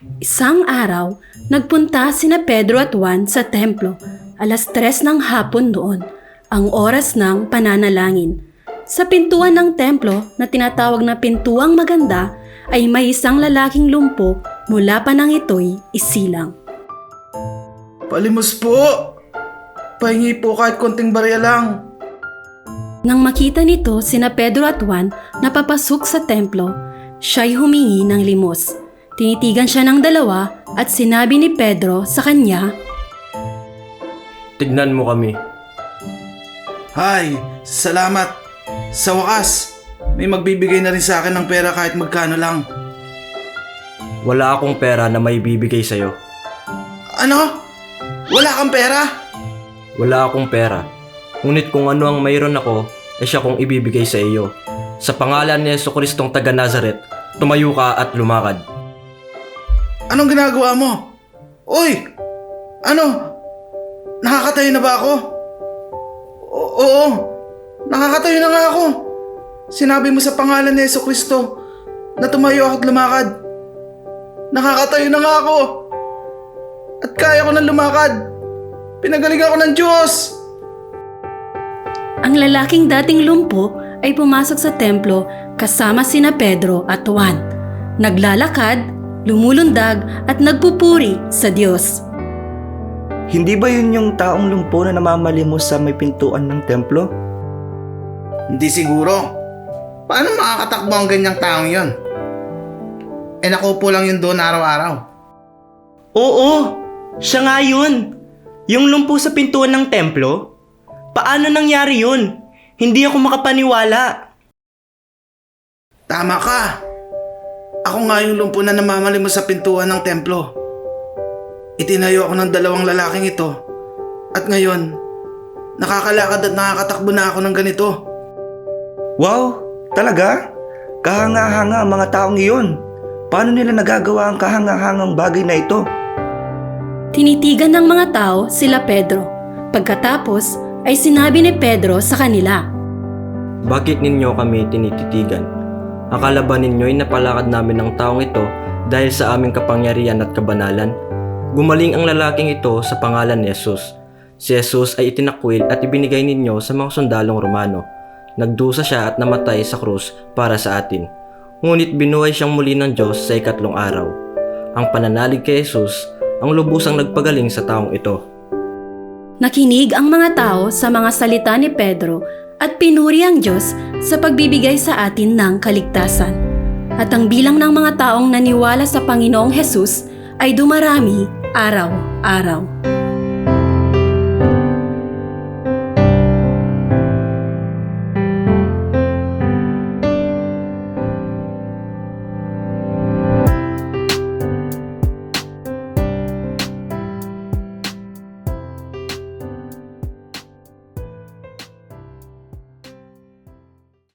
Isang araw, nagpunta sina Pedro at Juan sa templo. Alas tres ng hapon noon, ang oras ng pananalangin. Sa pintuan ng templo na tinatawag na pintuang maganda ay may isang lalaking lumpo mula pa nang ito'y isilang. Palimos po! Pahingi po kahit konting barya lang. Nang makita nito sina Pedro at Juan na papasok sa templo, siya'y humingi ng limos. Tinitigan siya ng dalawa at sinabi ni Pedro sa kanya, Tignan mo kami. Hay, salamat. Sa wakas, may magbibigay na rin sa akin ng pera kahit magkano lang. Wala akong pera na may bibigay sa'yo. Ano? Wala kang pera? Wala akong pera. Ngunit kung ano ang mayroon ako, ay siya kong ibibigay sa iyo. Sa pangalan ni Yeso Kristong taga Nazaret, tumayo ka at lumakad. Anong ginagawa mo? Uy! Ano? Nakakatayo na ba ako? O- oo, nakakatayo na nga ako. Sinabi mo sa pangalan ni Yeso Kristo na tumayo ako at lumakad. Nakakatayo na nga ako. At kaya ko nang lumakad. Pinagaling ako ng Diyos. ang lalaking dating lumpo ay pumasok sa templo kasama sina Pedro at Juan. Naglalakad, lumulundag at nagpupuri sa Diyos. Hindi ba yun yung taong lumpo na namamalimos sa may pintuan ng templo? Hindi siguro. Paano makakatakbo ang ganyang taong yon? Eh nakupo lang yun doon araw-araw. Oo, siya nga yun. Yung lumpo sa pintuan ng templo? Paano nangyari yun? Hindi ako makapaniwala. Tama ka. Ako nga yung lumpo na namamalimos sa pintuan ng templo. Itinayo ako ng dalawang lalaking ito. At ngayon, nakakalakad at nakakatakbo na ako ng ganito. Wow, talaga? Kahanga-hanga ang mga taong iyon. Paano nila nagagawa ang kahanga-hangang bagay na ito? Tinitigan ng mga tao sila Pedro. Pagkatapos ay sinabi ni Pedro sa kanila. Bakit ninyo kami tinititigan? Akala ba ninyo'y napalakad namin ng taong ito dahil sa aming kapangyarihan at kabanalan? Gumaling ang lalaking ito sa pangalan ni Jesus. Si Jesus ay itinakwil at ibinigay ninyo sa mga sundalong Romano. Nagdusa siya at namatay sa krus para sa atin. Ngunit binuhay siyang muli ng Diyos sa ikatlong araw. Ang pananalig kay Jesus ang lubusang nagpagaling sa taong ito. Nakinig ang mga tao sa mga salita ni Pedro at pinuri ang Diyos sa pagbibigay sa atin ng kaligtasan. At ang bilang ng mga taong naniwala sa Panginoong Hesus ay dumarami araw-araw.